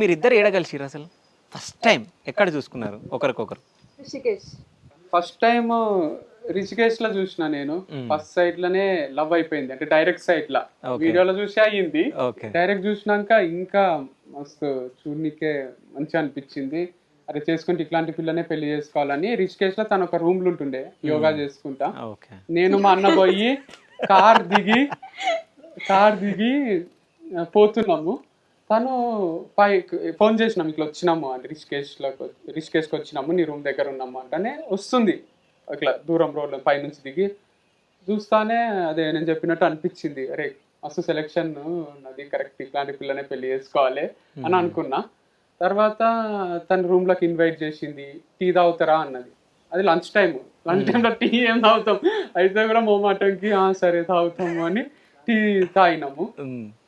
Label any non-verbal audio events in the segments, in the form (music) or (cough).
మీరు ఇద్దరు ఏడ కలిసిరు అసలు? ఫస్ట్ టైం ఎక్కడ చూసుకున్నారు ఒకరికొకరు? రిషికేష్. ఫస్ట్ టైం రిషికేష్లో చూసిన నేను. ఫస్ట్ సైట్లోనే లవ్ అయిపోయింది. అంటే డైరెక్ట్ సైట్ లా. వీడియోలో చూసి అయ్యింది. డైరెక్ట్ చూసినాక ఇంకా మస్తు చూడనికే మంచిగా అనిపించింది. అరే చేసుకుంటే ఇట్లాంటి పిల్లనే పెళ్ళి చేసుకోవాలని రిషికేష్లో తను ఒక రూమ్లో ఉంటుండే. యోగా చేసుకుంటా. నేను మా అన్న పోయి కార్ దిగి కార్ దిగి పోతున్నాము. తను పై ఫోన్ చేసినాం ఇట్లా వచ్చినాము అంటే రిషికేష్లోకి రిషికేష్కి వచ్చినాము నీ రూమ్ దగ్గర ఉన్నాము అంటేనే వస్తుంది. ఇట్లా దూరం రోడ్ పైనుంచి దిగి చూస్తానే అదే నేను చెప్పినట్టు అనిపించింది. అరే మస్తు సెలెక్షన్ నాది కరెక్ట్ ఇట్లాంటి పిల్లనే పెళ్ళి చేసుకోవాలి అని అనుకున్నా. తర్వాత తన రూమ్లోకి ఇన్వైట్ చేసింది టీ తాగుతారా అన్నది. అది లంచ్ టైం లంచ్ టైంలో టీ ఏం తాగుతాం? అయితే కూడా మోమాటంకి "ఆ, సరే తాగుతాము అని టీ తాగినాము.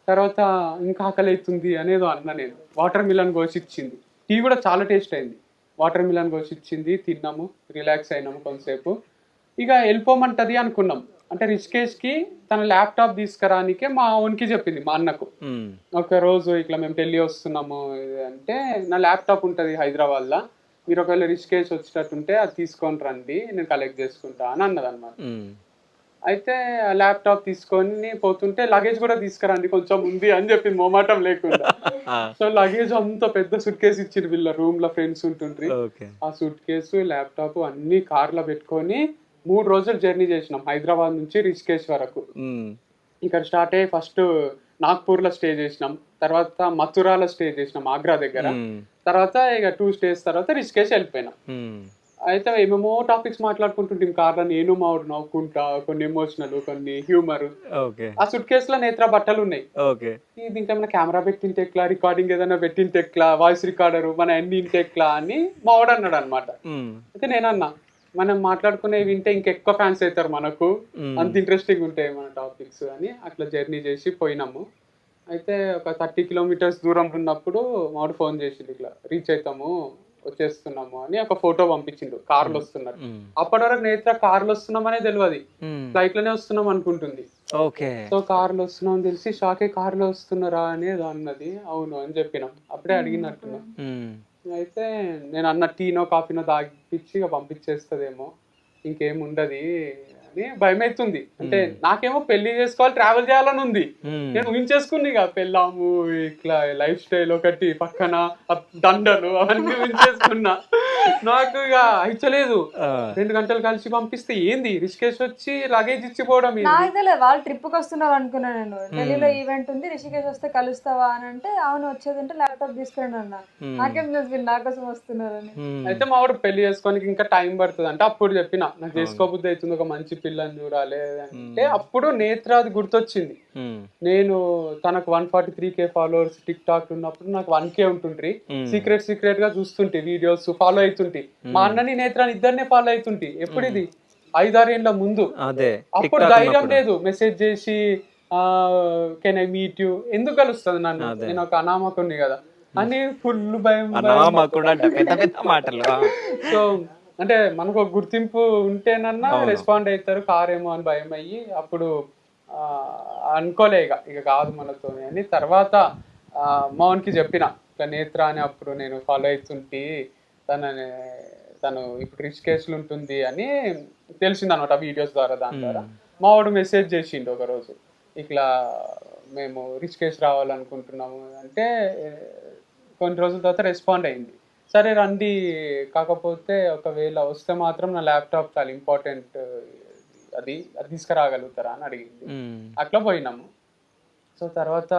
తర్వాత ఇంకా ఆకలి అవుతుంది అనేదో అన్న నేను. వాటర్ మిలన్ కోసి ఇచ్చింది టీ కూడా చాలా టేస్ట్ అయింది. వాటర్ మిలన్ కోసి ఇచ్చింది తిన్నాము. రిలాక్స్ అయినాము కొంతసేపు. ఇక వెళ్ళిపోమంటది అనుకున్నాం. అంటే రిషికేష్కి తన ల్యాప్టాప్ తీసుకురానికే మా ఓన్కి చెప్పింది మా అన్నకు. ఒక రోజు ఇట్లా మేము ఢిల్లీ వస్తున్నాము అంటే నా ల్యాప్టాప్ ఉంటుంది హైదరాబాద్లో. మీరు ఒకవేళ రిషికేష్ వచ్చేటట్టుంటే అది తీసుకొని రండి నేను కలెక్ట్ చేసుకుంటా అని అన్నది అనమాట. అయితే ల్యాప్టాప్ తీసుకొని పోతుంటే లగేజ్ కూడా తీసుకురండి కొంచెం ఉంది అని చెప్పింది. మొమాటం లేకుండా. సో లగేజ్ అంత పెద్ద సూట్ కేసు ఇచ్చింది వీళ్ళ రూమ్లో ఫ్రెండ్స్ ఉంటుండ్రి. ఆ సూట్ కేసు ల్యాప్టాప్ అన్ని కార్లో పెట్టుకొని మూడు రోజులు జర్నీ చేసినాం హైదరాబాద్ నుంచి రిషికేష్ వరకు. ఇక్కడ స్టార్ట్ అయ్యి ఫస్ట్ నాగ్పూర్లో స్టే చేసినాం తర్వాత మథురాలో స్టే చేసినాం ఆగ్రా దగ్గర. తర్వాత ఇక టూ స్టేస్ తర్వాత రిషికేష్ వెళ్ళిపోయినాం. అయితే ఏమేమో టాపిక్స్ మాట్లాడుకుంటుంటాం కార్లో నేను మా వాడు నవ్వుకుంటా కొన్ని ఎమోషనల్ కొన్ని హ్యూమర్ ఆ సుట్ కేసులో నేత్ర బట్టలు ఉన్నాయి. ఇది ఇంకా మన కెమెరా పెట్టింటే ఎట్లా? రికార్డింగ్ ఏదైనా పెట్టింటే ఎట్లా? వాయిస్ రికార్డర్ మన అన్ని ఇంటే ఎట్లా అని మా వాడు అన్నాడు అనమాట. అయితే నేను అన్నా మనం మాట్లాడుకునేవి వింటే ఇంకెక్కువ ఫ్యాన్స్ అవుతారు మనకు. అంత ఇంట్రెస్టింగ్ ఉంటాయి మన టాపిక్స్ అని అట్లా జర్నీ చేసి పోయినాము. అయితే ఒక థర్టీ కిలోమీటర్స్ దూరం ఉన్నప్పుడు మామిడి ఫోన్ చేసిండు ఇట్లా రీచ్ అవుతాము. వచ్చేస్తున్నాము అని ఒక ఫోటో పంపించిండు. కార్లు వస్తున్నారు. అప్పటి వరకు నేత్ర కార్లు వస్తున్నామనే తెలియదు. ఫ్లైట్లోనే వస్తున్నాం అనుకుంటుంది. ఓకే. సో కార్లు వస్తున్నాం అని తెలిసి షాకే కార్లో వస్తున్నారా అనేది అన్నది అవును అని చెప్పినాం. అప్పుడే అడిగినట్టున్నాం. అయితే నేను అన్న టీనో కాఫీనో తాగిపించి ఇక పంపించేస్తుందేమో. ఇంకేం ఉండదు భయం అవుతుంది అంటే నాకేమో పెళ్ళి చేసుకోవాలి ట్రావెల్ చేయాలని ఉంది. నేను ఊహించేసుకుని ఇక పెళ్ళాము ఇట్లా లైఫ్ స్టైల్ ఒకటి పక్కన దండలు అవన్నీ ఊహించేసుకున్నా. (laughs) నాకు ఇక అయిచలేదు ఆ, రెండు గంటలు కలిసి పంపిస్తే ఏంది? రిషికేష్ వచ్చి లగేజ్ ఇచ్చిపోవడం వాళ్ళు ట్రిప్కి వస్తున్నారు అనుకున్నా నేను. ఢిల్లీలో ఈవెంట్ ఉంది రిషికేష్ వస్తే కలుస్తావా అని అంటే అవును వచ్చేది అంటే ల్యాప్టాప్ తీసుకురండి అన్న. నాకేం తెలుసు నా కోసం వస్తున్నారని. ఉమ్. అయితే మా వాడు పెళ్ళి చేసుకోనికి ఇంకా టైం పడుతుంది అంటే అప్పుడు చెప్పిన. నాకు చేసుకోబుద్ధి అవుతుంది ఒక మంచి పిల్లని చూడాలి అంటే అప్పుడు నేత్రాది గుర్తొచ్చింది. నేను తనకు one forty three K followers TikTok ఉన్నప్పుడు నాకు వన్ కే ఉంటుండ్రి. సీక్రెట్ సీక్రెట్గా చూస్తుంటే వీడియోస్ ఫాలో అవుతుంటే మా అన్నని నేత్రాన్ని ఇద్దరినే ఫాలో అవుతుంటే ఎప్పుడు ఇది? ఐదారేళ్ళ ముందు. అప్పుడు ధైర్యం లేదు. మెసేజ్ చేసి కెన్ ఐ మీట్ యూ? ఎందుకు కలుస్తుంది నన్ను? నేను ఒక అనామకుని కదా. అని ఫుల్ భయం పెద్ద పెద్ద మాటలు. సో అంటే మనకు ఒక గుర్తింపు ఉంటేనన్నా రెస్పాండ్ అవుతారు కారేమో అని భయం అయ్యి అప్పుడు ఆ, అనుకోలే ఇక ఇక కాదు మనతో అని. తర్వాత మౌన్కి చెప్పిన ఇట్లా నేత్ర అని అప్పుడు నేను ఫాలో అవుతుంటే తన తను ఇప్పుడు రిచ్ కేసులు ఉంటుంది అని తెలిసింది అనమాట వీడియోస్ ద్వారా దాని ద్వారా. మా వాడు మెసేజ్ చేసిండు ఒక రోజు ఇట్లా మేము రిచ్ కేసు రావాలనుకుంటున్నాము. అంటే కొన్ని రోజుల తర్వాత రెస్పాండ్ అయింది. సరే రండి. కాకపోతే ఒకవేళ వస్తే మాత్రం నా ల్యాప్టాప్ చాలా ఇంపార్టెంట్. అది అది తీసుకురాగలుగుతారా అని అడిగింది. అట్లా పోయినాము సో తర్వాత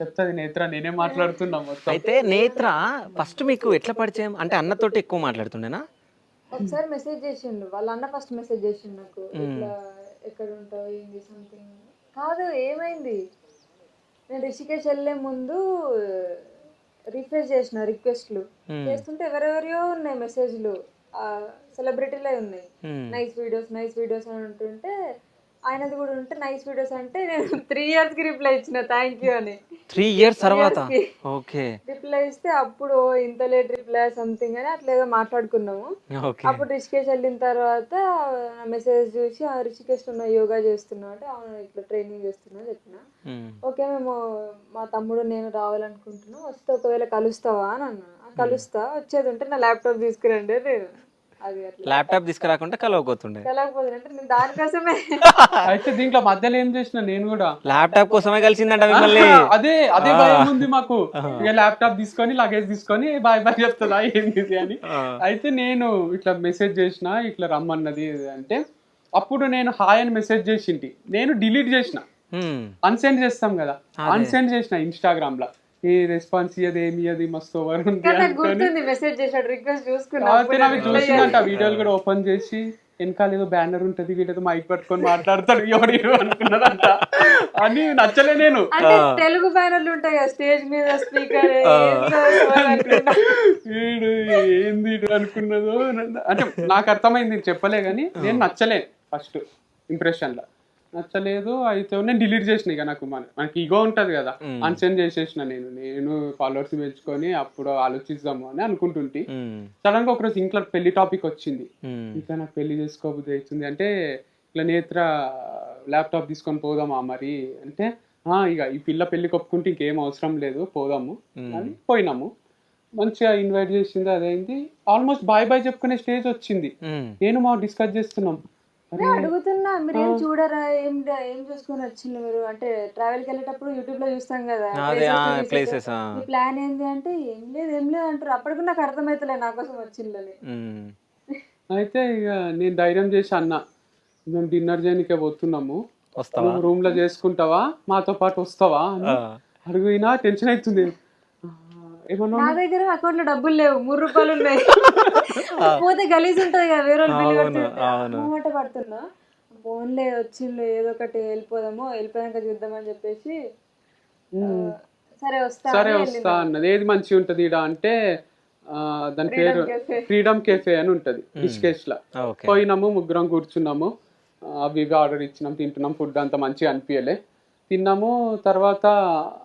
చెప్తుంది నేత్ర నేనే మాట్లాడుతున్నా మొత్తం. అయితే నేత్ర ఫస్ట్ మీకు ఎట్లా పరిచయం? అంటే అన్నతోటి ఎక్కువ మాట్లాడుతుండేనా? ఒకసారి మెసేజ్ చేసిండు. వాళ్ళ అన్న ఫస్ట్ మెసేజ్ చేసిండు నాకు. ఇట్లా ఎక్కడ ఉంటావు ఏంది సంథింగ్ కాదు ఏమైంది? నేను రిషికేష్ వెళ్ళే ముందు రిఫ్రెష్ చేసిన రిక్వెస్ట్లు. చేస్తుంటే ఎవరెవరియో ఉన్నాయి మెసేజ్లు. సెలబ్రిటీలే ఉన్నాయి. నైస్ వీడియోస్ నైస్ వీడియోస్ అని అంటుంటే ఆయనది కూడా ఉంటే నైస్ వీడియోస్ అంటే నేను త్రీ ఇయర్స్కి రిప్లై ఇచ్చిన థ్యాంక్ యూ అని. త్రీ ఇయర్స్ తర్వాత. ఓకే రిప్లై ఇస్తే అప్పుడు ఇంత లేట్ రిప్లై సంథింగ్ అని అట్లా ఏదో మాట్లాడుకున్నాము. అప్పుడు రిషికేష్ వెళ్ళిన తర్వాత మెసేజ్ చూసి ఆ రిషికేష్ ఉన్న యోగా చేస్తున్నా అంటే అవును ఇట్లా ట్రైనింగ్ చేస్తున్నా చెప్పిన. ఓకే మేము మా తమ్ముడు నేను రావాలనుకుంటున్నాం వస్తే ఒకవేళ కలుస్తావా అని అన్నా. "ఆ, కలుస్తా వచ్చేది ఉంటే నా ల్యాప్టాప్ తీసుకురండి నేను ల్యాప్టాప్ తీసుకురాకుంటే కలవకపోతుండే. దానికోసమే. అయితే దీంట్లో మధ్యలో ఏం చేసిన నేను కూడా. ల్యాప్టాప్ కోసమే కలిసిందంట మిమ్మల్ని. అదే అదే భయం ఉంది మాకు. ఇక ల్యాప్టాప్ తీసుకొని లగేజ్ తీసుకొని బాయ్ బాయ్ చెప్తుందా ఏంది అని. అయితే నేను ఇట్లా మెసేజ్ చేసిన ఇట్లా రమ్మన్నది అంటే అప్పుడు నేను హాయ్ అని మెసేజ్ చేసింటి. నేను డిలీట్ చేసిన. అన్సెండ్ చేస్తాం కదా. అన్సెండ్ చేసిన ఇన్స్టాగ్రామ్లో. ఈ రెస్పాన్స్ ఇయ్యది ఏమి ఇయ్యది మస్తు ఓవర్ ఉంది చూసిందంట వీడియోలు కూడా ఓపెన్ చేసి వెనకాల ఏదో బ్యానర్ ఉంటది వీడేదో మైక్ పట్టుకొని మాట్లాడతాడు ఎవడు ఈడు అనుకున్నదంట. అని నచ్చలే నేను. అంటే తెలుగు బ్యానర్లు ఉంటాయి స్టేజ్ మీద స్పీకర్ వీడు ఏంది అనుకున్నదో అంటే నాకు అర్థమైంది చెప్పలే కానీ నేను నచ్చలే ఫస్ట్ ఇంప్రెషన్లో. నచ్చలేదు అయితే నేను డిలీట్ చేసిన ఇక నాకు మన మనకి ఇగో ఉంటది కదా. అన్సెండ్ చేసేసిన నేను. నేను ఫాలోవర్స్ పెంచుకొని అప్పుడు ఆలోచిద్దాము అని అనుకుంటుంటే. సడన్గా ఒకరోజు ఇంట్లో పెళ్ళి టాపిక్ వచ్చింది. ఇంకా నాకు పెళ్ళి చేసుకోబుద్ధి అవుతుంది అంటే ఇట్లా నేత్ర ల్యాప్టాప్ తీసుకొని పోదామా మరి? అంటే "ఆ, ఇక ఈ పిల్ల పెళ్ళి కొప్పుకుంటే ఇంకేం అవసరం లేదు పోదాము. అని పోయినాము. మంచిగా ఇన్వైట్ చేసింది అదైంది. ఆల్మోస్ట్ బాయ్ బాయ్ చెప్పుకునే స్టేజ్ వచ్చింది. నేను మా డిస్కస్ చేస్తున్నాం. అడుగుతున్నా మీరు ఏం చూడరా? ఏం ఏం చూసుకొని వచ్చిండ్రు మీరు? అంటే ట్రావెల్కి వెళ్ళేటప్పుడు యూట్యూబ్లో చూస్తాం కదా ప్లేసెస్ ప్లాన్ ఏంది అంటే ఏం లేదు ఏం లేదు అంటారు. అప్పటికి నాకు అర్థమైతలే నా కోసం వచ్చిందని. అయితే ఇక నేను ధైర్యం చేసి అన్న మేము డిన్నర్ చేయనికే పోతున్నాము. రూమ్లో చేసుకుంటావా? మాతో పాటు వస్తావా. అడుగుయినా టెన్షన్ అవుతుంది. నా దగ్గర అకౌంట్లో డబ్బులు లేవు. మూడు రూపాయలు ఉన్నాయి. పోతే గలీజ్ ఉంటది కదా వేరే వాళ్ళు పడుతున్నా? ఫోన్లే వచ్చిండ్రు ఏదో ఒకటి వెళ్ళిపోదాము వెళ్ళిపోయాక చూద్దామని చెప్పేసి సరే వస్తా సరే వస్తా అన్నది. ఏది మంచిగా ఉంటది ఈడ అంటే ఆ, దాని పేరు. ఫ్రీడమ్ కేఫే అని ఉంటది రిషికేష్లో పోయినాము ముగ్గురం కూర్చున్నాము. అవి ఇవి ఆర్డర్ ఇచ్చినాం తింటున్నాం ఫుడ్ అంత మంచిగా అనిపించలే తిన్నాము తర్వాత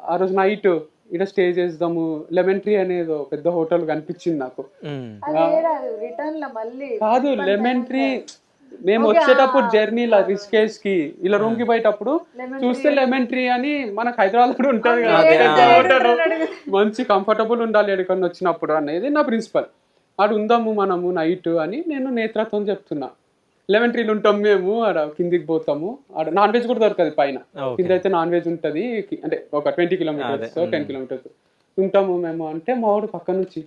ఆ రోజు నైట్ ఇక్కడ స్టే చేద్దాము. లెమన్ ట్రీ అనేది పెద్ద హోటల్ కనిపించింది నాకు. లో కాదు లెమన్ ట్రీ మేము వచ్చేటప్పుడు జర్నీలో రిస్కేస్కి. ఇలా రూమ్కి పోయేటప్పుడు చూస్తే లెమన్ ట్రీ అని మనకు హైదరాబాద్ కూడా ఉంటది కదా పెద్ద హోటల్. మంచి కంఫర్టబుల్ ఉండాలి ఎక్కడికన్నా వచ్చినప్పుడు అనేది నా ప్రిన్సిపల్ ఆడు ఉందాము మనము నైట్ అని నేను నేత్రతో చెప్తున్నా. లెమన్ ట్రీలు ఉంటాం మేము ఆడ కిందికి పోతాము. ఆడ నాన్ వెజ్ కూడా దొరకదు పైన. Okay. కింద అయితే నాన్ వెజ్ ఉంటది అంటే ఒక ట్వంటీ కిలోమీటర్స్ టెన్ కిలోమీటర్స్ ఉంటాము మేము అంటే మా వాడు పక్క నుంచి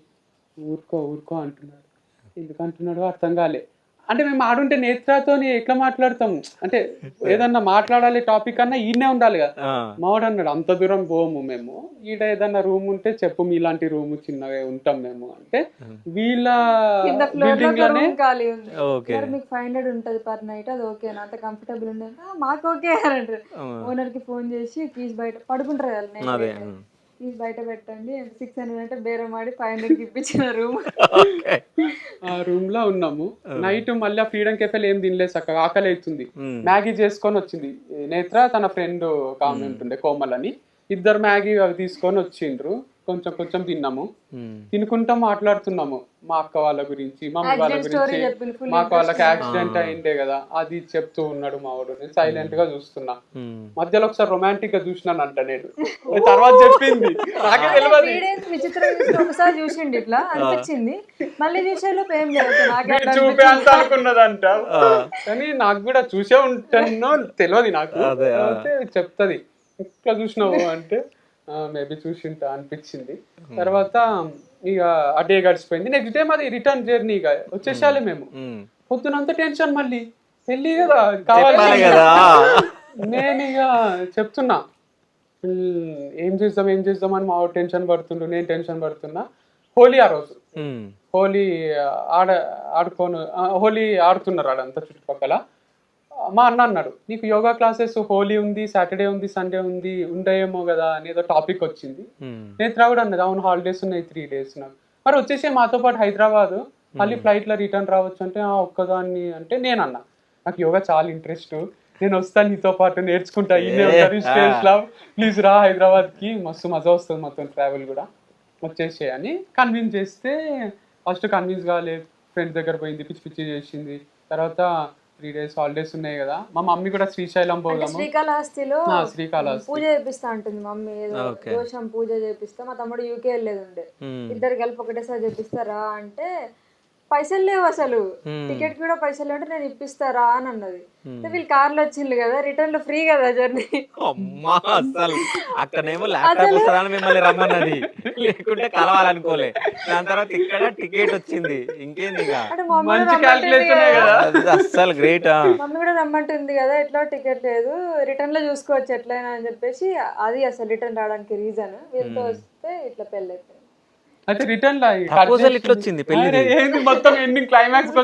ఊరుకో ఊరుకో అంటున్నాడు ఎందుకు అంటున్నాడు అర్థం కాలే. అంటే మేము ఆడుంటే నేత్రతో ఎట్లా మాట్లాడతాము అంటే ఏదన్నా మాట్లాడాలి టాపిక్ అన్నా ఈయనే ఉండాలి కదా. మావాడు అన్నాడు అంత దూరం పోము మేము. ఈడ ఏదన్నా రూమ్ ఉంటే చెప్పు మీలాంటి రూమ్ చిన్నగా ఉంటాం మేము. అంటే వీళ్ళ కింద ఫ్లోర్లో బిల్డింగ్లోనే రూమ్ ఖాళీ ఉంది. ఓకే. సార్ మీకు ఫైవ్ హండ్రెడ్ ఉంటుంది పర్ నైట్ అది ఓకే అంత కంఫర్టబుల్ ఉండేది. "ఆ, మాకు ఓకే అంటారు ఓనర్కి ఫోన్ చేసి కీస్ బయట పడుకుంటారు కదా బయట పెట్టండి. సిక్స్ హండ్రెడ్ అంటే బేరం ఆడి ఫైవ్ హండ్రెడ్కి ఇప్పించిన రూమ్. ఆ రూమ్లో ఉన్నాము నైట్ మళ్ళీ ఆ ఫ్రీడమ్ కెఫేలు ఏం తినలేదు చక్కగా ఆకలి అవుతుంది. మ్యాగీ చేసుకొని వచ్చింది. నేత్ర తన ఫ్రెండ్ కామెంట్ ఉంటుండే కోమల్ అని ఇద్దరు మ్యాగీ అవి తీసుకొని వచ్చిండ్రు. కొంచెం కొంచెం తిన్నాము. తినుకుంటా మాట్లాడుతున్నాము. మా అక్క వాళ్ళ గురించి మా అమ్మ వాళ్ళ గురించి. full మాకు వాళ్ళకి యాక్సిడెంట్ అయిందే కదా అది చెప్తూ ఉన్నాడు మా వాడు. నేను సైలెంట్గా చూస్తున్నా. మధ్యలో ఒకసారి రొమాంటిక్గా చూసినానంట నేను. తర్వాత చెప్పింది. నాకే తెలియదు విచిత్రం ఒకసారి చూసిండి ఇట్లా. అనిపించింది. మళ్ళీ చూసేలోపు ఏం లేదు నాకే వీడు చూపే అంత అనుకున్నదంట. కానీ నాకు కూడా చూసే ఉంటానో తెలియదు నాకు. చెప్తది. ఇట్లా చూసినావు అంటే మేబీ చూసింటా అనిపించింది. తర్వాత ఇక ఆ డే గడిచిపోయింది. నెక్స్ట్ డే మాది రిటర్న్ జర్నీ ఇక. వచ్చేసాలి మేము. హ్మ్. పొద్దునంత టెన్షన్ మళ్ళీ. పెళ్ళి కదా కావాలి నేను ఇక చెప్తున్నా. "ఉమ్, ఏం చేద్దాం ఏం చేద్దాం అని మా టెన్షన్ పడుతుండు నేను టెన్షన్ పడుతున్నా. హోలీ ఆ రోజు. హోలీ ఆడ ఆడుకోను హోలీ ఆడుతున్నారు ఆడంతా చుట్టుపక్కల. మా అన్న అన్నాడు నీకు యోగా క్లాసెస్ హోలీ ఉంది సాటర్డే ఉంది సండే ఉంది ఉండేమో కదా అని ఏదో టాపిక్ వచ్చింది. నేత్ర కూడా అన్నది అవును హాలిడేస్ ఉన్నాయి త్రీ డేస్ నాకు మరి వచ్చేసే మాతో పాటు హైదరాబాద్ మళ్ళీ ఫ్లైట్లో రిటర్న్ రావచ్చు అంటే "ఆ, ఒక్కదాన్ని అంటే నేను అన్నా. నాకు యోగా చాలా ఇంట్రెస్ట్. నేను వస్తాను నీతో పాటు నేర్చుకుంటా ఇన్నే ఉంటారు స్టేజ్లో ప్లీజ్ రా హైదరాబాద్కి మస్తు మజా వస్తుంది మొత్తం ట్రావెల్ కూడా. వచ్చేసే అని కన్విన్స్ చేస్తే ఫస్ట్ కన్విన్స్ కాలే ఫ్రెండ్ దగ్గర పోయింది పిచ్చి పిచ్చి చేసింది. తర్వాత త్రీ డేస్ హాలిడేస్ ఉన్నాయి కదా. మా మమ్మీ కూడా శ్రీశైలం పోదాము. శ్రీకాళహస్తిలో శ్రీకాళహస్తి. పూజ చేపిస్తా ఉంటుంది మమ్మీ. దోషం పూజ చేపిస్తా. మా తమ్ముడు యూకే వెళ్ళేది ఉండే మ్మ్. ఇద్దరు కలిపి ఒకటేసారి చేపిస్తారా అంటే పైసలు లేవు అసలు. టికెట్ కూడా పైసలు లేవు అంటే నేను ఇప్పిస్తారా అని అన్నది. వీళ్ళు కార్లో వచ్చిండ్రు కదా రిటర్న్లో ఫ్రీ కదా జర్నీ. అమ్మా అసలు అక్కడనేమో ల్యాప్టాప్ వస్తుందని మిమ్మల్ని రమ్మన్నది. లేకుంటే కలవాలనుకోలే. దాని తర్వాత ఇక్కడ టికెట్ వచ్చింది. ఇంకేంది అస్సలు గ్రేట్ మమ్మీ కూడా రమ్మంటుంది కదా ఎట్లా టికెట్ లేదు. రిటర్న్లో చూసుకోవచ్చు ఎట్లయినా అని చెప్పేసి అది అసలు రిటర్న్ రావడానికి రీజన్ వీళ్ళతో వస్తే ఇట్లా పెళ్ళి అయిపోయింది అయితే రిటర్న్ లా Proposal ఇట్లా వచ్చింది. అరే, ఏంది మొత్తం ఎండింగ్ క్లైమాక్స్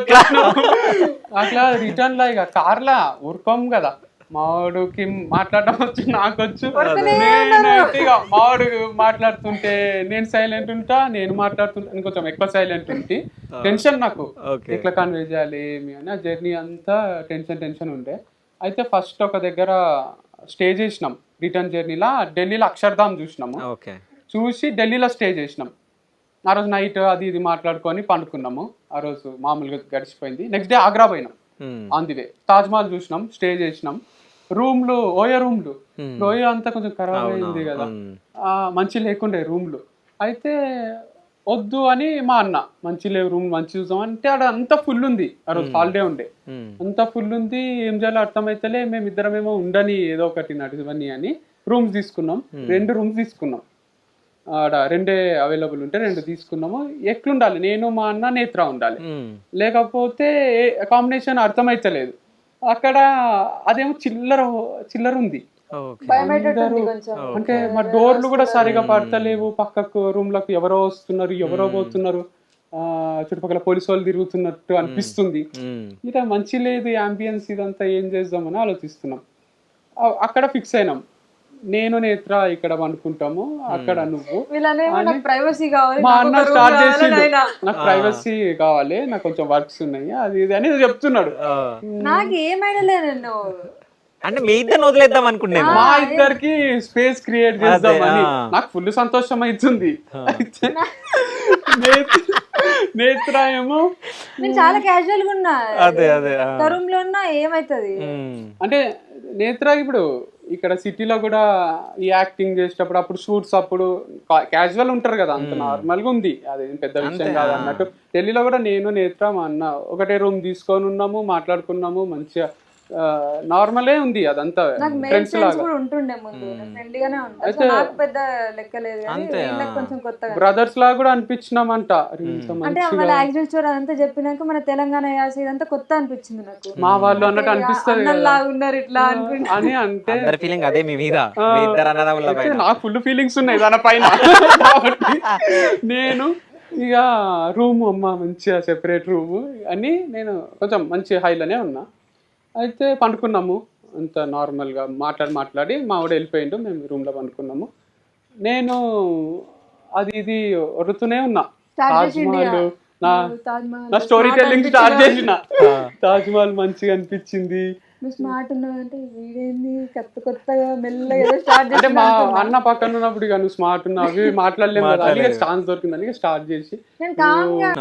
అట్లా రిటర్న్ లా ఇక కార్లా ఊరుకోం కదా. మావాడికి మాట్లాడడం వచ్చు నాకు వచ్చు. మావాడు మాట్లాడుతుంటే నేను సైలెంట్ ఉంటా నేను మాట్లాడుతుంటా కొంచెం ఎక్కువ సైలెంట్ ఉంటే. టెన్షన్ నాకు. ఎట్లా కన్వే చేయాలి ఏమి అని ఆ జర్నీ అంతా టెన్షన్ టెన్షన్ ఉండే. అయితే ఫస్ట్ ఒక దగ్గర స్టే చేసినాం. రిటర్న్ జర్నీలా ఢిల్లీలో అక్షర్ధామ్ చూసినాము. ఓకే. చూసి ఢిల్లీలో స్టే చేసినాం. ఆ రోజు నైట్ అది ఇది మాట్లాడుకొని పండుకున్నాము. ఆ రోజు మామూలుగా గడిచిపోయింది. నెక్స్ట్ డే ఆగ్రా పోయినాం. On the way Taj Mahal చూసినాం స్టే చేసినాం. రూమ్లు ఓయో రూమ్లు ఓయో అంతా కొంచెం ఖరాబ్ అయింది కదా. మంచి లేకుండే రూమ్లు అయితే వద్దు అని మా అన్న మంచి లేవు రూమ్ మంచి చూసాం అంటే ఆడ అంతా ఫుల్ ఉంది. ఆ రోజు హాలిడే ఉండే. అంతా ఫుల్ ఉంది. ఏం చేయాలో అర్థమైతలే మేము ఇద్దరమేమో ఉండని ఏదో ఒకటి నడివని అని రూమ్స్ తీసుకున్నాం. రెండు రూమ్స్ తీసుకున్నాం. ఆడ రెండే అవైలబుల్ ఉంటే రెండు తీసుకున్నాము. ఎట్లుండాలి? నేను మా అన్న నేత్ర ఉండాలి. లేకపోతే కాంబినేషన్ అర్థమైతలేదు. అక్కడ అదేమో చిల్లర చిల్లర ఉంది. అంటే మా డోర్లు కూడా సరిగా పడతలేవు. పక్కకు రూమ్లకు ఎవరో వస్తున్నారు ఎవరో పోతున్నారు. ఆ చుట్టుపక్కల పోలీసు వాళ్ళు తిరుగుతున్నట్టు అనిపిస్తుంది. ఇక మంచి లేదు అంబియన్స్ ఇదంతా ఏం చేద్దామని ఆలోచిస్తున్నాం. అక్కడ ఫిక్స్ అయినాం. నేను నేత్ర ఇక్కడ అనుకుంటాము అక్కడ నువ్వు. ప్రైవసీ కావాలి మా నాకు అన్న స్టార్ట్ నాయనా. నాకు ప్రైవసీ కావాలి నాకు కొంచెం వర్క్స్ ఉన్నాయి అది ఇది అని చెప్తున్నాడు. నాకు ఏం ఐడియా నేను అంటే మీ ఇద్దరిని వదిలేద్దాం అనుకున్నాను. మా ఇద్దరికి స్పేస్ క్రియేట్ చేద్దామని. ఆ. నాకు ఫుల్ సంతోషం అవుతుంది. నేత్ర- ఏమో నేను చాలా క్యాజువల్గా ఉన్నా. అదే అదే. రూమ్లో ఉన్నా ఏమైతది. అంటే నేత్ర ఇప్పుడు ఇక్కడ సిటీలో కూడా ఈ యాక్టింగ్ చేసేటప్పుడు అప్పుడు షూట్స్ అప్పుడు క్యాజువల్ ఉంటారు కదా అంత నార్మల్గా ఉంది. అది పెద్ద విషయం కాదు అన్నట్టు ఢిల్లీలో కూడా నేను నేత్ర మా అన్న ఒకటే రూమ్ తీసుకొని ఉన్నాము మాట్లాడుకున్నాము మంచిగా నార్మలే ఉంది అదంతా. ఫ్రెండ్స్ లాగా. కూడా ఉంటుండే ముందు. ఫ్రెండ్లీ గానే ఉంటా. సో నాకు పెద్ద వీళ్ళకి కొంచెం కొత్తగా. బ్రదర్స్ లాగా కూడా అనిపించినామంట. అంటే వాళ్ళ స్టోరీ అదంతా చెప్పినాక మన తెలంగాణ యాస ఇదంతా కొత్త అనిపించింది నాకు. మా వాళ్ళు అన్నట్టు అనిపిస్తుంది ఉన్నారు ఇట్లా అనుకుంటా. అని అంటే ఫీలింగ్ అదే మీ మీద. మీ ఇద్దరు అన్నదమ్ముల అయితే పైన. నాకు ఫుల్ ఫీలింగ్స్ ఉన్నాయి దాని పైన. కాబట్టి నేను ఇక రూమ్ అమ్మ మంచిగా సెపరేట్ రూమ్ అని నేను కొంచెం మంచి హైలోనే ఉన్నా. అయితే పండుకున్నాము. అంత నార్మల్గా మాట్లాడి మాట్లాడి మా ఆవిడ వెళ్ళిపోయిండు. మేము రూమ్లో పండుకున్నాము. నేను అది ఇది వరుతూనే ఉన్నా. తాజ్ మహల్ నా స్టోరీ టెల్లింగ్ స్టార్ట్ చేసిన. తాజ్ మహల్ మంచిగా అనిపించింది. నువ్వు స్మార్ట్ ఉన్నావు అంటే వీడేంది? కొత్త కొత్తగా మెల్లగా ఏదో స్టార్ట్ అంటే మా అన్న పక్కన ఉన్నప్పుడు ఇక నువ్వు స్మార్ట్ ఉన్నావు అవి మాట్లాడలేము కదా. అని ఛాన్స్ దొరికిందని స్టార్ట్ చేసి నేను గా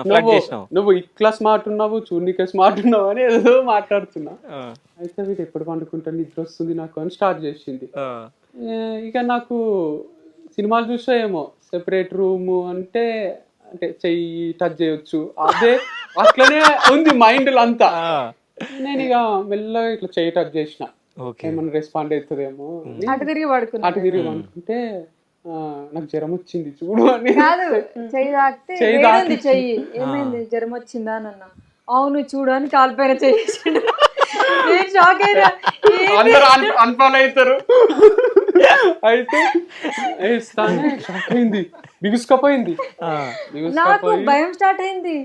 నువ్వు చేసినావు. నువ్వు ఇట్లా స్మార్ట్ ఉన్నావు చూడనికే స్మార్ట్ ఉన్నావు అని ఏదో మాట్లాడుతున్నా. ఆ. అయితే వీడు ఎప్పుడు పండుకుంటా నిద్ర వస్తుంది నాకు అని స్టార్ట్ చేసింది. ఆ. ఏ, ఇక నాకు సినిమాలు చూసా ఏమో. సెపరేట్ రూమ్ అంటే అంటే చెయ్యి టచ్ చేయొచ్చు. అదే అట్లనే ఉంది మైండ్ అంతా ఆ. నేను ఇక మెల్లగా ఇట్లా చెయ్యి టచ్ చేసిన. ఓకే. ఏమన్నా రెస్పాండ్ అవుతుందేమో అటు తిరిగి పడుకున్నా. అటు తిరిగి ఆ, నాకు జ్వరం వచ్చింది చూడు అని. కాదు చెయ్యి తాకితే చెయ్యి వేడింది చెయ్యి. ఏమైంది? జ్వరం వచ్చిందా అని అన్నా. అవును చూడు అని కాలు పైన చేసిండు నేను షాక్ అయినా. అందరూ అన్ఫాలో అవుతారు. అయితే షాక్ అయింది. బిగుసుకపోయింది. ఆ. నాకు భయం స్టార్ట్ అయింది.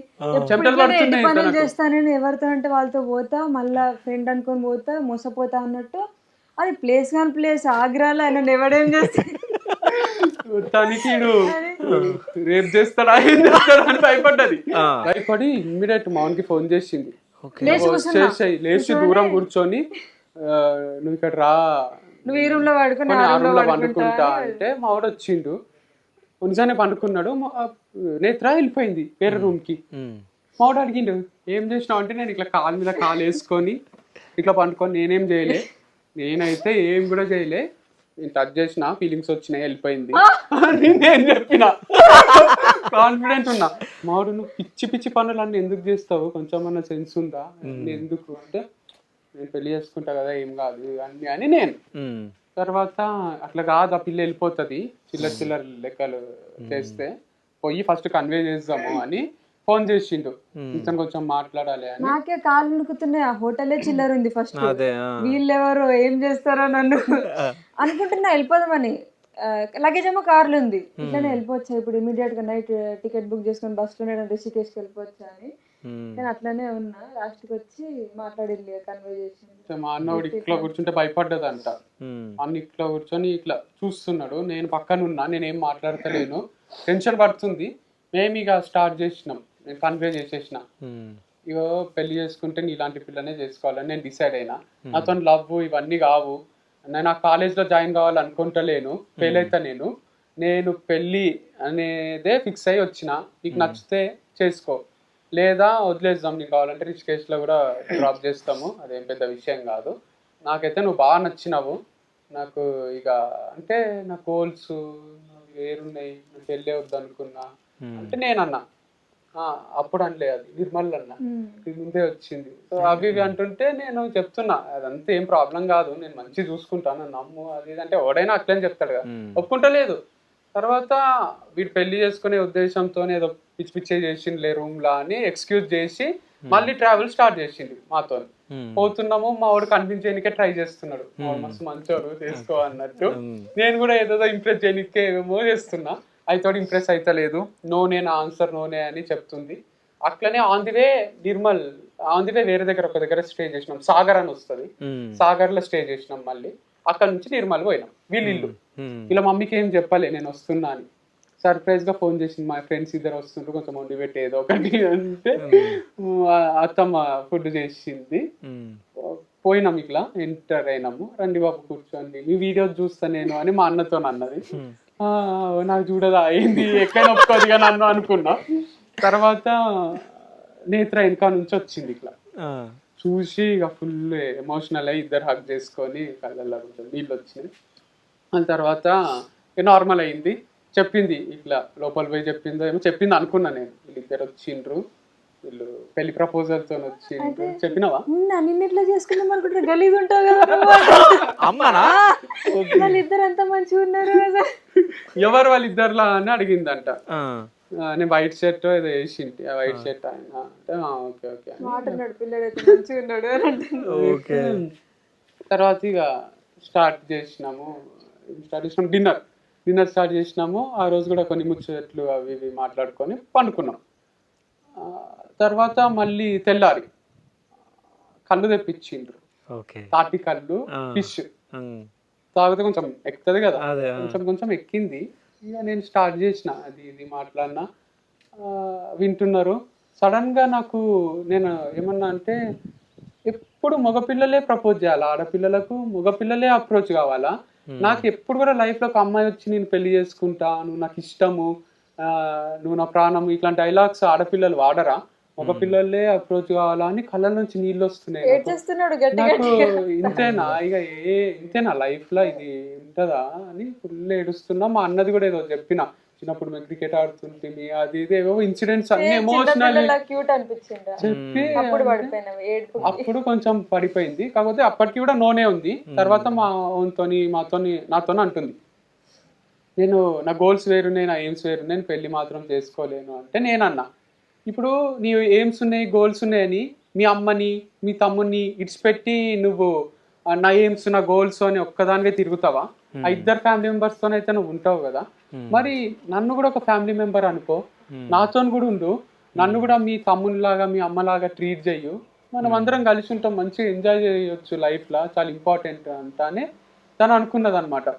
పనులు చేస్తానని ఎవరితో అంటే వాళ్ళతో పోతా మళ్ళా ఫ్రెండ్ అనుకొని పోతా మోసపోతా అన్నట్టు. అది ప్లేస్ కాని ప్లేస్ ఆగ్రాలో ఆయన ఎవడేం చేస్తా తనకి ఈడు రేప్ చేస్తాడా ఏం చేస్తాడా అని భయపడ్డది. భయపడి ఇమ్మీడియట్ మౌన్కి ఫోన్ చేసింది. లేచి దూరం కూర్చొని నువ్వు ఇక్కడ రా. నువ్వు ఈ రూమ్లో పడుకుని ఆ రూమ్లో పండుకుంటా అంటే మా వాడు వచ్చిండు. నిజానే పండుకున్నాడు. నేత్ర వెళ్ళిపోయింది వేరే రూమ్కి ఉమ్. మా వాడు అడిగిండు ఏం చేసినావు? అంటే నేను ఇట్లా కాలు మీద కాలు వేసుకొని ఇట్లా పండుకొని నేనేం చేయలే. నేనైతే ఏం కూడా చేయలే. నేను టచ్ చేసిన ఫీలింగ్స్ వచ్చినాయి వెళ్ళిపోయింది. అని నేను చెప్పిన. కాన్ఫిడెంట్ ఉన్నా. మావాడు నువ్వు పిచ్చి పిచ్చి పనులు అన్ని ఎందుకు చేస్తావు? కొంచెం అన్న సెన్స్ ఉందా? నేను ఎందుకు? అంటే నేను పెళ్ళి చేసుకుంటా కదా ఏం కాదు అన్ని అని నేను. తర్వాత అట్లా కాదు ఆ పిల్ల వెళ్ళిపోతుంది. చిల్లర చిల్లర లెక్కలు చేస్తే పోయి ఫస్ట్ కన్వే చేద్దాము అని ఫోన్ చేసిండు. కొంచెం కొంచెం మాట్లాడాలి అని. నాకే కాళ్ళు నుకుతున్నాయి ఆ హోటలే చిల్లర ఉంది ఫస్ట్ అదే ఆ. వీళ్ళెవరు? ఏం చేస్తారో నన్ను అనుకుంటున్నా వెళ్ళిపోదామని. లగేజ్ ఏమో కార్లు ఉంది. ఇట్లానే వెళ్ళిపోవచ్చా ఇప్పుడు ఇమీడియట్గా నైట్ టికెట్ బుక్ చేసుకొని బస్లో రిషికేష్కి వెళ్ళిపోవచ్చా అని. కానీ అట్లానే ఉన్నా. లాస్ట్కి వచ్చి మాట్లాడింది కన్వర్జేషన్ మా అన్నోడు ఇట్లా కూర్చుంటే భయపడ్డదంట. ఉమ్. అన్న ఇట్లా కూర్చొని ఇట్లా చూస్తున్నాడు. నేను పక్కన ఉన్నా నేనేం మాట్లాడతలేను. టెన్షన్ పడుతుంది. మేము ఇక స్టార్ట్ చేసినాం. నేను కన్వే చేసేసిన. ఉమ్. ఇగో పెళ్ళి చేసుకుంటే నీ ఇలాంటి పిల్లనే చేసుకోవాలని నేను డిసైడ్ అయినా. నాతో లవ్ ఇవన్నీ కావు. నేను ఆ కాలేజ్లో జాయిన్ కావాలనుకుంటలేను. ఫెయిల్ అవుతా నేను. నేను పెళ్ళి అనేదే ఫిక్స్ అయ్యి వచ్చిన. నీకు నచ్చితే చేసుకో. లేదా వదిలేద్దాం నీకు కావాలంటే రిచ్ కేసులో కూడా డ్రాప్ చేస్తాము. అదేం పెద్ద విషయం కాదు. నాకైతే నువ్వు బాగా నచ్చినావు. నాకు ఇక అంటే నా గోల్స్ వేరున్నాయి నువ్వు పెళ్ళి వద్దు అనుకున్నా. అంటే నేను అన్నా "ఆ, అప్పుడు అనలే అది. నిర్మల్ అన్న. ఇది ముందే వచ్చింది. సో అవి ఇవి అంటుంటే నేను చెప్తున్నా. అదంతా ఏం ప్రాబ్లం కాదు. నేను మంచి చూసుకుంటాను. నమ్ము అది అంటే ఎవడైనా అట్లనే చెప్తాడు కదా. ఒప్పుకుంటలేదు. తర్వాత వీడు పెళ్ళి చేసుకునే ఉద్దేశంతో ఏదో పిచ్చి పిచ్చే చేసిండులే రూమ్ లా అని ఎక్స్క్యూజ్ చేసి మళ్ళీ ట్రావెల్ స్టార్ట్ చేసిండు మాతో. ఉమ్. పోతున్నాము మా వాడు కన్విన్స్ చేయనికే ట్రై చేస్తున్నాడు. మస్తు మంచోడు చేసుకో అన్నట్టు. నేను కూడా ఏదో ఇంప్రెస్ చేయనికే ఏమో చేస్తున్నా. అయితే ఇంప్రెస్ అయితలేదు. నోనే నా ఆన్సర్ నోనే అని చెప్తుంది. అట్లనే on the way Nirmal on the way వేరే దగ్గర ఒక దగ్గర స్టే చేసినాం. సాగర్ అని వస్తుంది. సాగర్లో స్టే చేసినాం మళ్ళీ. అక్కడ నుంచి నిర్మల్ పోయినాం. వీళ్ళ ఇల్లు. ఇలా మమ్మీకి ఏం చెప్పలే నేను వస్తున్నా అని. సర్ప్రైజ్గా ఫోన్ చేసింది మా ఫ్రెండ్స్ ఇద్దరు వస్తుండ్రు కొంచెం వండి పెట్టి ఏదో ఒకటి అంటే అత్తమ్మ ఫుడ్ చేసింది. పోయినాం ఇట్లా ఎంటర్ అయినాము. రండి బాబు కూర్చోండి మీ వీడియో చూస్తా నేను అని మా అన్నతో అన్నది. "ఆ, నాకు చూడదా అయింది ఎక్కడ ఒప్పుకోదుగా నన్ను అనుకున్నా. తర్వాత నేత్ర వెనక నుంచి వచ్చింది ఇట్లా. చూసి ఇక ఫుల్ ఎమోషనల్ అయ్యి ఇద్దరు హక్ చేసుకొని కళ్ళల్లో కొంచెం నీళ్ళు వచ్చినాయి. దాని తర్వాత నార్మల్ అయింది. చెప్పింది ఇట్లా లోపల పోయి చెప్పిందో ఏమో చెప్పింది అనుకున్నా నేను. వీళ్ళిద్దరు వచ్చిండ్రు. వీళ్ళు పెళ్ళి ప్రపోజల్తో వచ్చిండ్రు. చెప్పినావా? నిన్న ఇట్లా చేసుకుందాం అనుకుంటారు గలీజ్ ఉంటావు కదా వాళ్ళిద్దరు అంత మంచిగా ఉన్నారు కదా ఎవరు వాళ్ళిద్దరులా అని అడిగిందంట. నేను వైట్ షర్ట్ ఏదో వేసింటి. ఆ వైట్ షర్ట్ ఆయన. అంటే "ఆ, ఓకే ఓకే. ఓకే. తర్వాత ఇక స్టార్ట్ చేసినాము. స్టార్ట్ చేసినాం డిన్నర్. డిన్నర్ స్టార్ట్ చేసినాము. ఆ రోజు కూడా కొన్ని ముచ్చట్లు అవి ఇవి మాట్లాడుకొని పండుకున్నాం. ఆ, తర్వాత మళ్ళీ తెల్లారి కళ్ళు తెప్పించిండ్రు. ఓకే. తాటి కళ్ళు. ఫిష్. తాగితే కొంచెం ఎక్కుతుంది కదా. కొంచెం కొంచెం ఎక్కింది. ఇక నేను స్టార్ట్ చేసిన. అది ఇది మాట్లాడినా. వింటున్నారు. సడన్గా నాకు నేను ఏమన్నా అంటే ఎప్పుడు మగపిల్లలే ప్రపోజ్ చేయాలా? ఆడపిల్లలకు మగపిల్లలే అప్రోచ్ కావాలా? నాకు ఎప్పుడు కూడా లైఫ్లో ఒక అమ్మాయి వచ్చి నేను పెళ్ళి చేసుకుంటా నువ్వు నాకు ఇష్టము నువ్వు నా ప్రాణం ఇట్లాంటి డైలాగ్స్ ఆడపిల్లలు వాడరా? మగపిల్లలే అప్రోచ్ కావాలా అని కళ్ళ నుంచి నీళ్ళు వస్తున్నాయి నాకు. ఇంతేనా? ఇక ఏ ఇంతేనా లైఫ్లో? ఇది ఉంటదా అని ఫుల్ ఏడుస్తున్నా. మా అన్నది కూడా ఏదో చెప్పిన. చిన్నప్పుడు మేము క్రికెట్ ఆడుతుంటే అది ఇది ఏవో ఇన్సిడెంట్స్ అన్ని ఎమోషనల్ చెప్పి అప్పుడు కొంచెం పడిపోయింది. కాకపోతే అప్పటికి కూడా నోనే ఉంది. తర్వాత మా ఓన్తోని మాతోని నాతోని అంటుంది. నేను నా గోల్స్ వేరున్నాయి నా ఎయిమ్స్ వేరున్నాయి నేను పెళ్ళి మాత్రం చేసుకోలేను అంటే నేను అన్నా ఇప్పుడు నీ ఎయిమ్స్ ఉన్నాయి గోల్స్ ఉన్నాయని మీ అమ్మని మీ తమ్ముని ఇడిచిపెట్టి నువ్వు నా ఎయిమ్స్ నా గోల్స్ అని ఒక్కదానివే తిరుగుతావా? ఆ ఇద్దరు ఫ్యామిలీ మెంబర్స్ తోనైతే నువ్వు ఉంటావు కదా? మరి నన్ను కూడా ఒక ఫ్యామిలీ మెంబర్ అనుకో. నాతో కూడా ఉండు. నన్ను కూడా మీ తమ్మునిలాగా మీ అమ్మలాగా ట్రీట్ చెయ్యు. మనం అందరం కలిసి ఉంటాం మంచిగా ఎంజాయ్ చేయొచ్చు లైఫ్ లా. చాలా ఇంపార్టెంట్ అంటానే తను అనుకున్నది అనమాట